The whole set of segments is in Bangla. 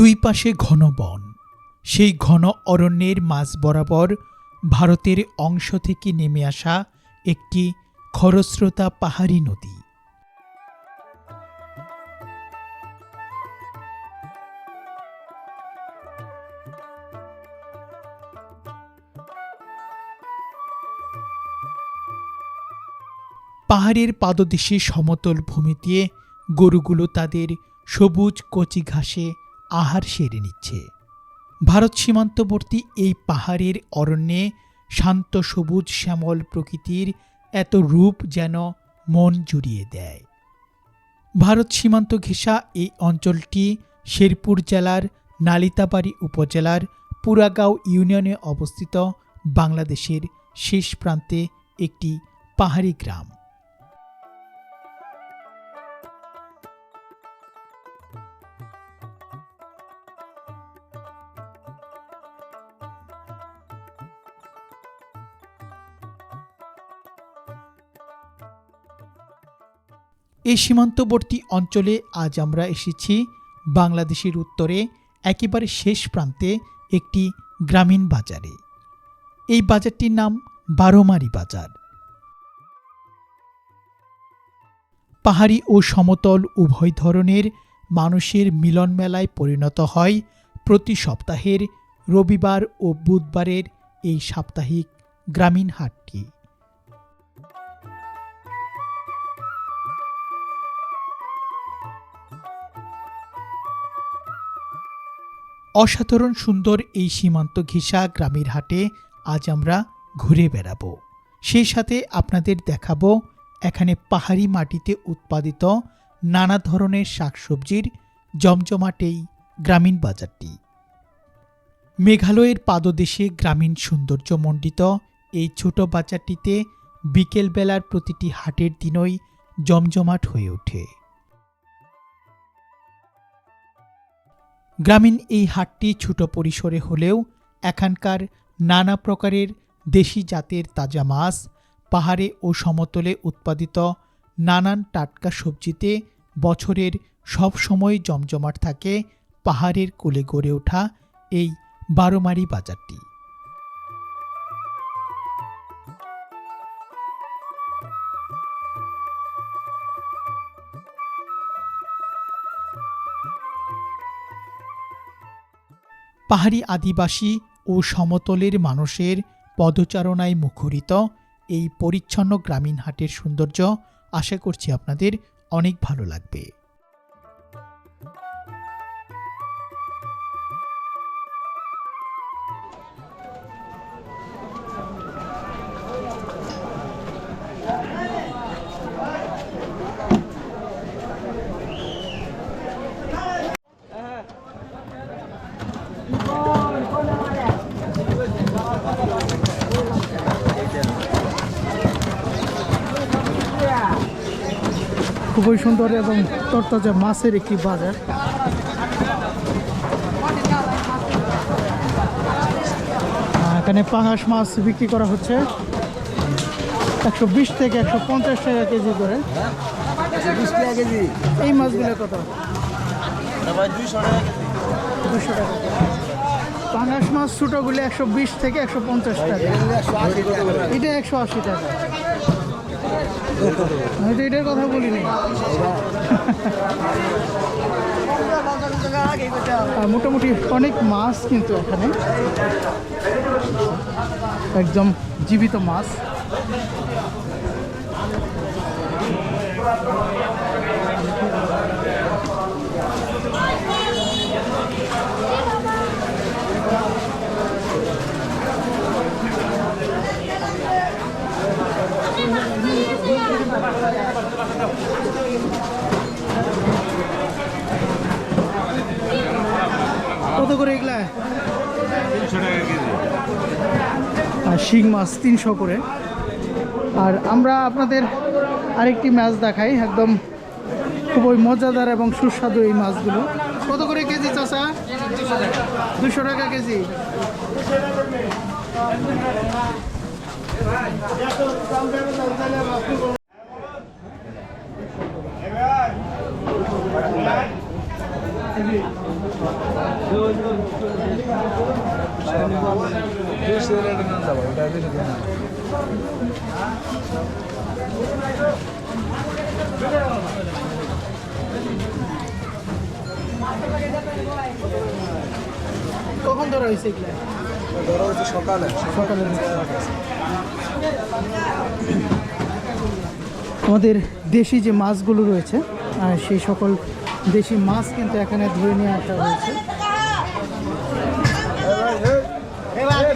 দুই পাশে ঘন বন। সেই ঘন অরণ্যের মাঝ বরাবর ভারতের অংশ থেকে নেমে আসা একটি খরস্রোতা পাহাড়ি নদী। পাহাড়ের পাদদেশে সমতল ভূমিতে গরুগুলো তাদের সবুজ কচি ঘাসে আহার সেরে নিচ্ছে। ভারত সীমান্তবর্তী এই পাহাড়ের অরণ্যে শান্ত সবুজ শ্যামল প্রকৃতির এত রূপ যেন মন জুড়িয়ে দেয়। ভারত সীমান্ত ঘেঁষা এই অঞ্চলটি শেরপুর জেলার নালিতাবাড়ি উপজেলার পুরাগাঁও ইউনিয়নে অবস্থিত বাংলাদেশের শেষ প্রান্তে একটি পাহাড়ি গ্রাম। এই সীমান্তবর্তী অঞ্চলে আজ আমরা এসেছি বাংলাদেশের উত্তরে, একেবারে শেষ প্রান্তে একটি গ্রামীণ বাজারে। এই বাজারটির নাম বারোমারি বাজার। পাহাড়ি ও সমতল উভয় ধরনের মানুষের মিলন মেলায় পরিণত হয় প্রতি সপ্তাহের রবিবার ও বুধবারের এই সাপ্তাহিক গ্রামীণ হাটটি। অসাধারণ সুন্দর এই সীমান্ত ঘেঁষা গ্রামের হাটে আজ আমরা ঘুরে বেড়াবো। সেই সাথে আপনাদের দেখাবো এখানে পাহাড়ি মাটিতে উৎপাদিত নানা ধরনের শাকসবজির জমজমাটেই গ্রামীণ বাজারটি। মেঘালয়ের পাদদেশে গ্রামীণ সৌন্দর্যমণ্ডিত এই ছোট বাজারটিতে বিকেলবেলার প্রতিটি হাটের দিনই জমজমাট হয়ে ওঠে। গ্রামীণ এই হাটটি ছোট পরিসরে হলেও এখানকার নানা প্রকারের দেশি জাতের তাজা মাছ, পাহাড়ে ও সমতলে উৎপাদিত নানান টাটকা সবজিতে বছরের সব সময় জমজমাট থাকে পাহাড়ের কোলে গড়ে ওঠা এই বারোমারি বাজারটি। পাহাড়ি আদিবাসী ও সমতলের মানুষের পদচারণায় মুখরিত এই পরিচ্ছন্ন গ্রামীণ হাটের সৌন্দর্য আশা করছি আপনাদের অনেক ভালো লাগবে। খুবই সুন্দর এবং তরতাজা মাছের একটি বাজার। এখানে পাঙাশ মাছ বিক্রি করা হচ্ছে। একশো বিশ থেকে একশো পঞ্চাশ টাকা কেজি করে। এই মাছগুলো কত? পাঙাশ মাছ ছোটোগুলো একশো বিশ থেকে একশো পঞ্চাশ টাকা। এটা একশো আশি টাকা। আমি তো এটার কথা বলিনি। মোটামুটি অনেক মাছ কিন্তু ওখানে একদম জীবিত মাছ কত করে এগুলা তিনশো টাকা কেজি আর শিং মাছ তিনশো করে। আর আমরা আপনাদের আরেকটি মাছ দেখাই, একদম খুবই মজাদার এবং সুস্বাদু এই মাছগুলো। কত করে কেজি চাষা দুশো টাকা কেজি। দুশো দিন কখন ধরা হয়েছে এগুলা? ধরো হচ্ছে সকালে। সকালে। আমাদের দেশি যে মাছগুলো রয়েছে সেই সকল দেশি মাছ কিন্তু এখানে ধরে নিয়ে আসা হয়েছে।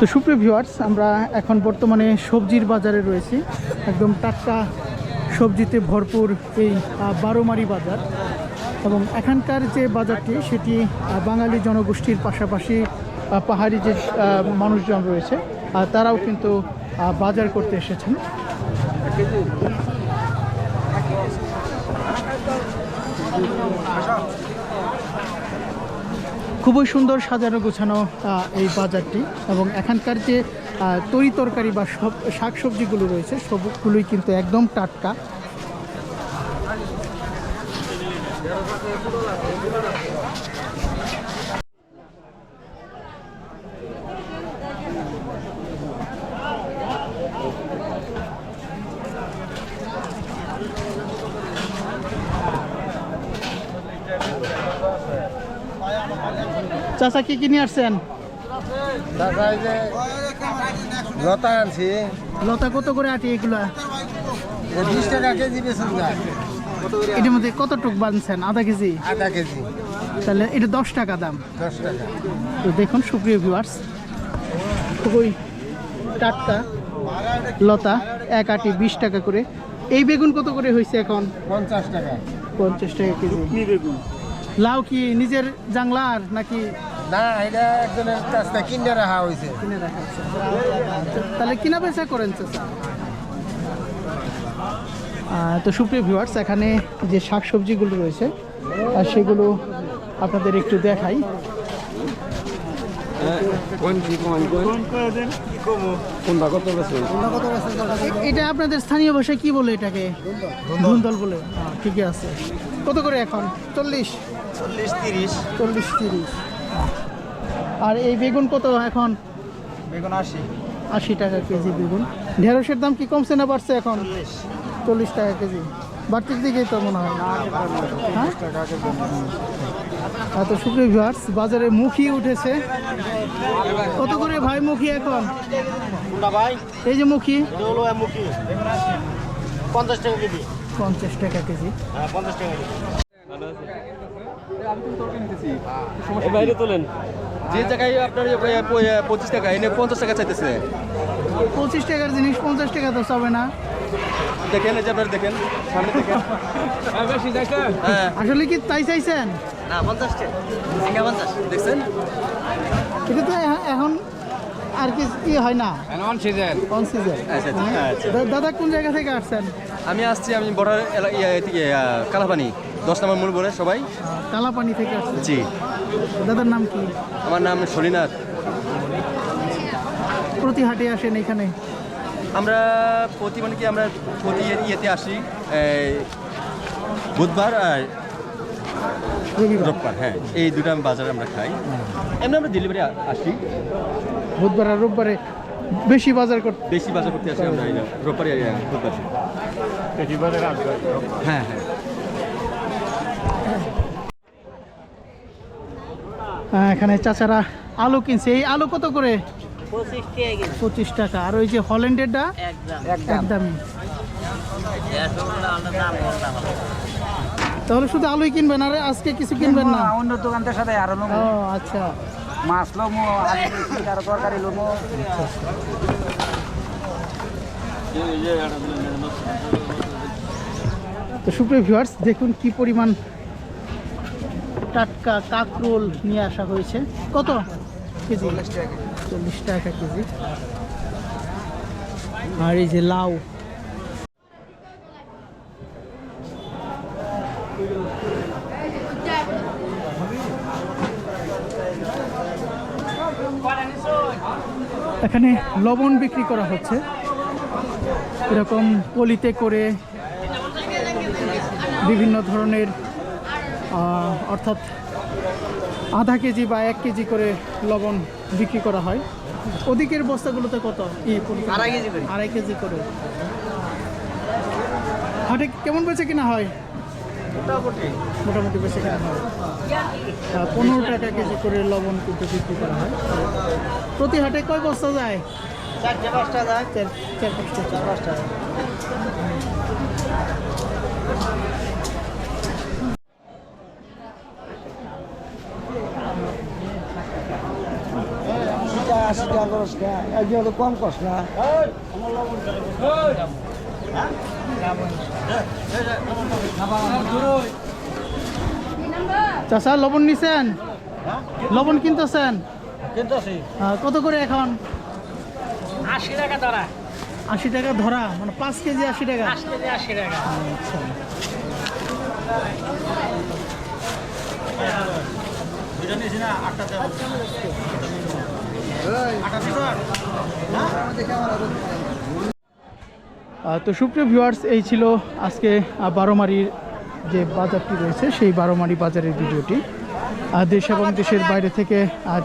তো সুপ্রিয় ভিউয়ার্স আমরা এখন বর্তমানে সবজির বাজারে রয়েছি। একদম টাটকা সবজিতে ভরপুর এই বারোমারি বাজার। এবং এখানকার যে বাজারটি, সেটি বাঙালি জনগোষ্ঠীর পাশাপাশি পাহাড়ি যে মানুষজন রয়েছে তারাও কিন্তু বাজার করতে এসেছেন। খুবই সুন্দর সাজানো গোছানো এই বাজারটি এবং এখানকার যে তরি তরকারি বা সব, শাকসবজিগুলো রয়েছে, সবগুলোই কিন্তু একদম টাটকা। চাচা কি কিনে আসছেন? লতা আনছি। লতা কত করে আটি এগুলা? বিশ টাকা কেজি এটার মধ্যে কত টুক বানছেন আধা কেজি? আধা কেজি। তাহলে এটা দশ টাকা দাম। দশ টাকা। তো দেখুন সুপ্রিয় ভিউয়ার্স খুবই টাটকা লতা এক আটি বিশ টাকা করে। এই বেগুন কত করে হয়েছে এখন? পঞ্চাশ টাকা। পঞ্চাশ টাকা কেজি। বেগুন লাউ কি নিজের জাংলার নাকি না এটা একজনের কাছ থেকে কিনে রাখা হয়েছে। কিনে রাখা তাহলে কিনা বেচা করেন চাচা তো সুপ্রিয় ভিউয়ার্স এখানে যে শাক সবজিগুলো রয়েছে আর সেগুলো আপনাদের একটু দেখাই। এটা আপনাদের স্থানীয় ভাষায় কি বলে এটাকে? ধুন্দল বলে। ঠিকই আছে। কত করে এখন? চল্লিশ? চল্লিশ তিরিশ। চল্লিশ তিরিশ। আর এই বেগুন কত এখন? বেগুন আশি। আশি টাকা কেজি বেগুন। ঢেঁড়সের দাম কি কমছে না বাড়ছে এখন? চল্লিশ। টাকা কেজি। বাড়তির দিকেই তো মনে হয়। হ্যাঁ? এত সুপ্রিয় ভিউয়ার্স বাজারে মুখী উঠেছে। কত করে ভাই মুখী এখন? ভাই? এই যে মুখি। পঞ্চাশ টাকা কেজি। পঞ্চাশ টাকা কেজি। হ্যাঁ পঞ্চাশ টাকা কেজি। বাইরে তোলেন। যে জায়গায় আপনার পঁচিশ টাকা এনে পঞ্চাশ টাকা চাইতেছে। পঁচিশ টাকার জিনিস পঞ্চাশ টাকা তো চাবে না। দেখেন এই যে আপনারা দেখেন সামনে দেখেন। হ্যাঁ। আসলে কি তাই চাইছেন? না পঞ্চাশ টাকা। পঞ্চাশ। দেখছেন? এটা তো এখন আর কি কি হয় না। অন সিজন অন সিজন আচ্ছা, আচ্ছা, আচ্ছা। দাদা কোন জায়গা থেকে আসছেন? আমি আসছি আমি বর্ডার এলা- ইয়া, কালাপানি। দশ নম্বর মূল বলে সবাই। কালাপানি থেকে আসছেন। জি। দাদার নাম কি? আমার নাম শরীনাথ। প্রতি হাটে আসেন এখানে? আমরা প্রতি মানে কি আমরা প্রতি ইয়ে- ইয়েতে আসি বুধবার আর রবিবার। রোববার হ্যাঁ এই দুটো বাজারে আমরা খাই। এমনি আমরা ডেলিভারি আসি। বুধবার আর রোববারে বেশি বাজার করতে বেশি বাজার করতে আসি আমরা আর বুধবার। হ্যাঁ হ্যাঁ। এখানে চাচারা আলু কিনছে। এই আলু কত করে? পঁচিশ টাকা পঁচিশ টাকা। আর ওই যে হল্যান্ডেরটা? একদম। একদমই। তাহলে শুধু আলুই কিনবেন আর আজকে কিছু কিনবেন না? অন্য দোকানদের সাথে আরও ও আচ্ছা। মাছ লোমো আরও তরকারি লোমো। তো সুপ্রিয় ভিউয়ার্স দেখুন কি পরিমাণ টাটকা কাকরোল নিয়ে আসা হয়েছে। কত? কেজি? চল্লিশ টাকা কেজি। আর এই যে লাউ। এখানে লবণ বিক্রি করা হচ্ছে। এরকম পলিতে করে বিভিন্ন ধরনের অর্থাৎ আধা কেজি বা এক কেজি করে লবণ বিক্রি করা হয়। ওদিকের বস্তাগুলোতে কত? আড়াই কেজি করে। আড়াই কেজি করে। হাটে কেমন বেচে কিনা হয়? মোটামুটি। বেচে কিনা হয়। পনেরো টাকা কেজি করে লবণ কিন্তু বিক্রি করা হয়। প্রতি হাটে কয় বস্তা যায়? চারটে পাঁচটা চার চার পাঁচটা। চার পাঁচটা খরচ না একদিন তো কম না। চাষা লবণ নিছেন? লবণ কিনতেছেন? কিন্তু কত করে এখন? আশি টাকা ধরা। আশি টাকা ধরা মানে পাঁচ কেজি আশি টাকা। পাঁচ কেজি আশি টাকা। আচ্ছা। আহ, তো সুপ্রিয় ভিউয়ার্স এই ছিল আজকে বারোমারির যে বাজারটি রয়েছে, সেই বারোমারি বাজারের ভিডিওটি। দেশ এবং দেশের বাইরে থেকে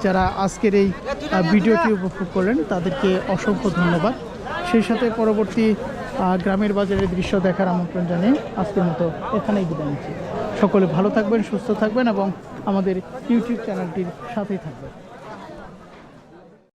যারা আজকের এই ভিডিওটি উপভোগ করলেন, তাদেরকে অসংখ্য ধন্যবাদ। সেই সাথে পরবর্তী গ্রামের বাজারের দৃশ্য দেখার আমন্ত্রণ জানিয়ে আজকের মতো এখানেই বিদায় নিচ্ছি। সকলে ভালো থাকবেন, সুস্থ থাকবেন এবং আমাদের ইউটিউব চ্যানেলটির সাথেই থাকবেন।